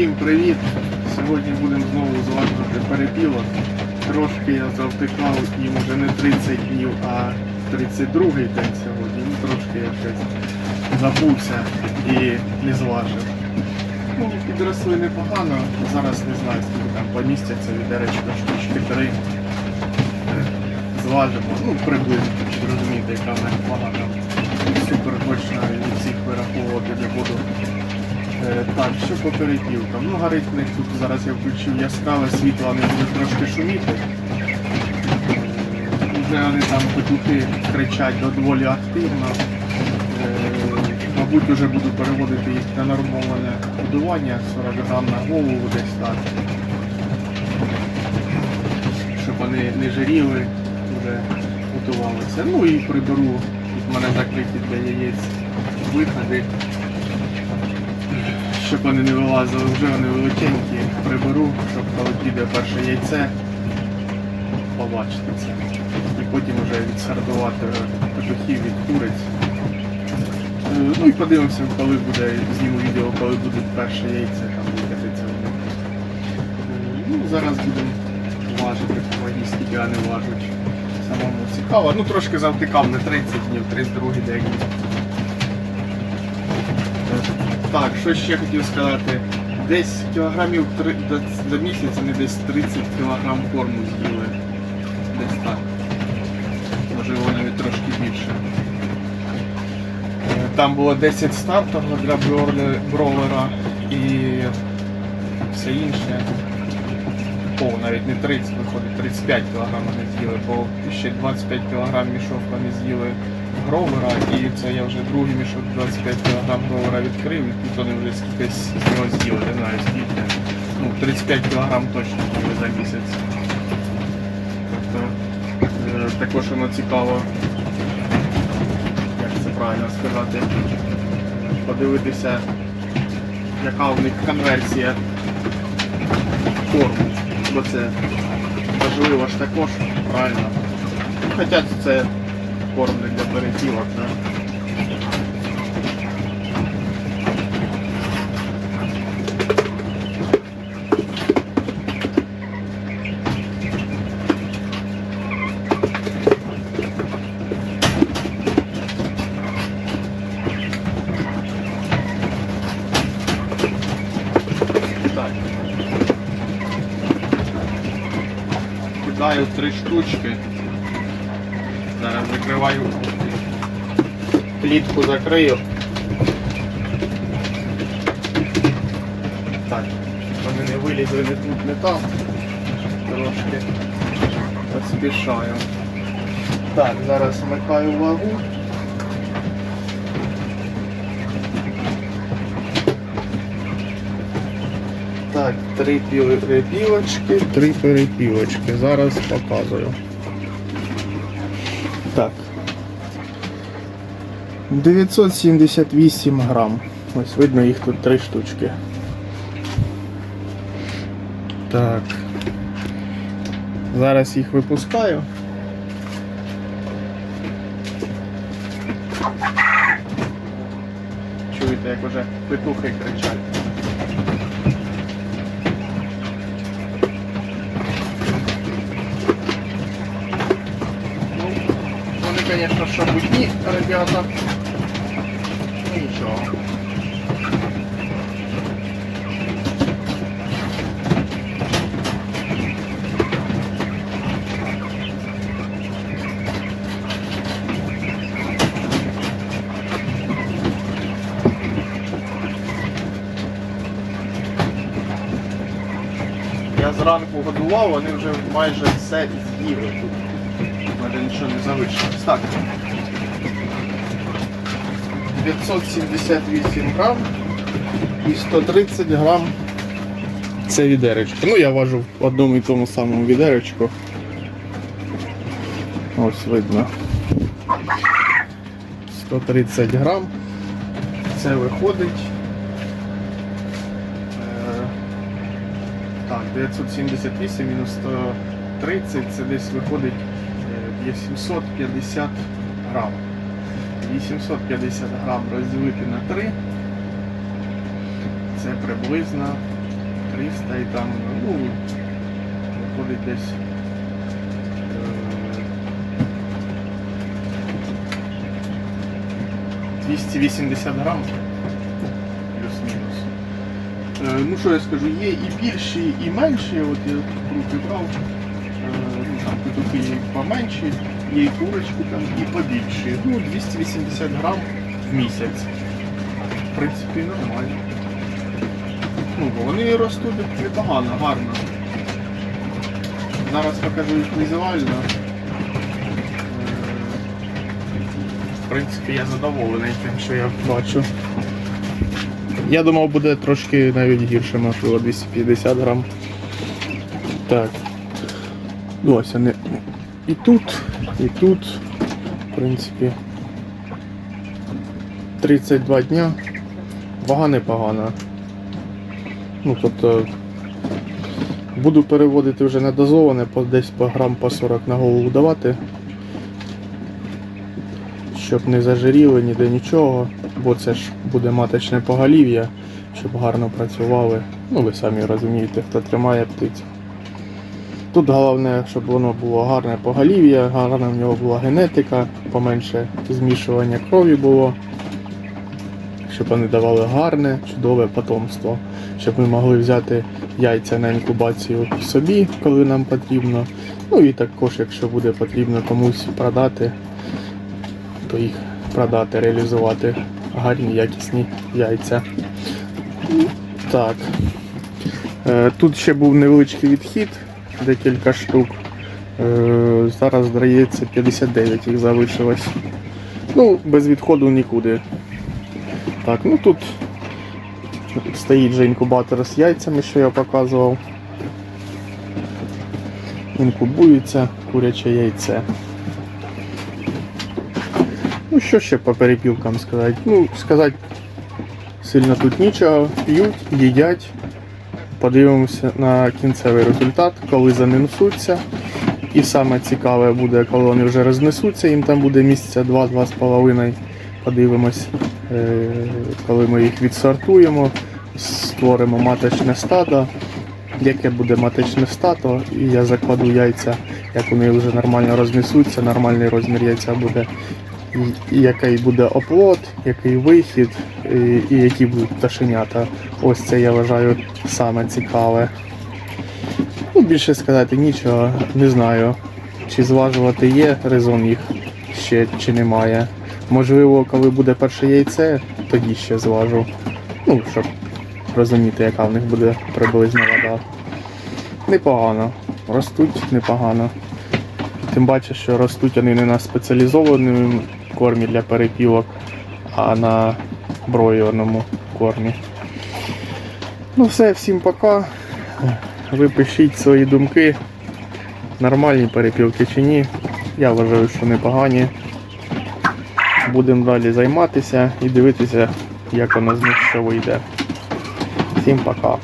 Всім привіт! Сьогодні будемо знову зважувати перепілок. Трошки я завтикав їм вже не 30 днів, а 32-й день сьогодні. Ну, трошки я щось забувся і не зважив. Ну, підросли непогано. Зараз не знаю, скільки там помістяться від відеречка штучки 3. Зважимо, ну приблизно, щоб розуміти, яка в вага там. Супер точно від всіх вираховувати не буду. Е, Так, що по перепілкам? Ну, горить них тут зараз я включив яскраве світло, вони будуть трошки шуміти. Е, Вже вони там петухи кричать доволі активно. Е, Мабуть, вже буду переводити їх на нормоване годування, 40 грам на голову десь так. Щоб вони не жаріли, вже готувалися. Ну і приберу, тут в мене закриті для яєць виходи щоб вони не вилазили, вже вони величенькі, приберу, щоб коли піде перше яйце, побачити це. І потім вже відсортувати петухів від куриць. Е, Ну і подивимося, коли буде, зніму відео, коли будуть перше яйце, там викатиться. Е, Ну, зараз будемо важити повинні, скільки вони важать. Самому цікаво. Ну трошки завтикав на 30 днів, 32 день. Так, що ще хотів сказати. Десь кілограмів за до, до не десь 30 кілограм корму з'їли. Десь так. Можливо, навіть трошки більше. Е, Там було 10 стартового для бройле- бройлера і все інше. О, навіть не 30 виходить, 35 кг вони з'їли, бо ще 25 кг мішок вони з'їли гровера, і це я вже другий мішок 25 кг гровера відкрив, і тут вони вже скільки з нього з'їли, не знаю скільки. Ну, 35 кг точно з'їли за місяць. Тобто е, також воно цікаво, як це правильно сказати, подивитися, яка у них конверсія корму. Бо це важливо ж також, правильно. Ну, Хоча це корм для перепілок, да? Так. Кидаю три штучки. Зараз закриваю. Клітку закрию. Так, вони не вилізли не тут, не там. Трошки поспішаю. Так, зараз вмикаю вагу. Так, три перепілочки, три перепілочки. Зараз показую. Так. 978 грам. Ось видно їх тут три штучки. Так. Зараз їх випускаю. Чуєте, як вже петухи кричать. Звісно, шабутні, ребята. Ну нічого. Я зранку годував, вони вже майже все з'їли тут. Майже нічого не залишилось. Так. 978 грам і 130 грам це відеречко. Ну я важу в одному і тому самому відеречку. Ось видно. 130 грам. Це виходить. Е, Так, 978 мінус 130, це десь виходить 850 грам. 850 грам розділити на 3. Це приблизно 300 і там, ну, виходить десь. е, 280 грам. Плюс-мінус. Е, Ну що я скажу, є і більші, і менші. От я руки брав. Там петухи поменші, є і курочки там, і побільші. Ну, 280 грам в місяць. В принципі, нормально. Ну, вони ростуть непогано, гарно. Зараз покажу їх візуально. В принципі, я задоволений тим, що я бачу. Я думав, буде трошки навіть гірше, можливо, 250 грам. Так. Ну, ось вони і тут, і тут, в принципі. 32 дня. Вага непогана. Ну, тобто буду переводити вже на дозоване, по десь по грам по 40 на голову давати. Щоб не зажиріли ніде нічого, бо це ж буде маточне поголів'я, щоб гарно працювали. Ну ви самі розумієте, хто тримає птицю. Тут головне, щоб воно було гарне поголів'я, гарна в нього була генетика, поменше змішування крові було щоб вони давали гарне, чудове потомство, щоб ми могли взяти яйця на інкубацію собі, коли нам потрібно. Ну і також, якщо буде потрібно комусь продати, то їх продати, реалізувати гарні, якісні яйця. Так. Е, Тут ще був невеличкий відхід, декілька штук. Е, Зараз, здається, 59 їх залишилось. Ну, без відходу нікуди. Так, ну тут стоїть же інкубатор з яйцями, що я показував. Інкубується куряче яйце. Ну, що ще по перепілкам сказати? Ну, сказати сильно тут нічого. П'ють, їдять. Подивимося на кінцевий результат, коли занесуться. І саме цікаве буде, коли вони вже рознесуться, їм там буде місяця 2-2,5. Подивимось, е, коли ми їх відсортуємо, створимо маточне стадо. Яке буде маточне стадо, і я закладу яйця, як вони вже нормально рознесуться, нормальний розмір яйця буде, який буде оплот, який вихід, і, які будуть пташенята. Ось це я вважаю саме цікаве. Ну, більше сказати нічого, не знаю. Чи зважувати є резон їх ще, чи немає. Можливо, коли буде перше яйце, тоді ще зважу. Ну, щоб розуміти, яка в них буде приблизна вода. Непогано. Ростуть непогано. Тим паче, що ростуть вони не на спеціалізованому кормі для перепілок, а на бройлерному кормі. Ну все, всім пока. Ви пишіть свої думки. Нормальні перепілки чи ні. Я вважаю, що непогані. Будемо далі займатися і дивитися, як воно з них що вийде. Всім пока.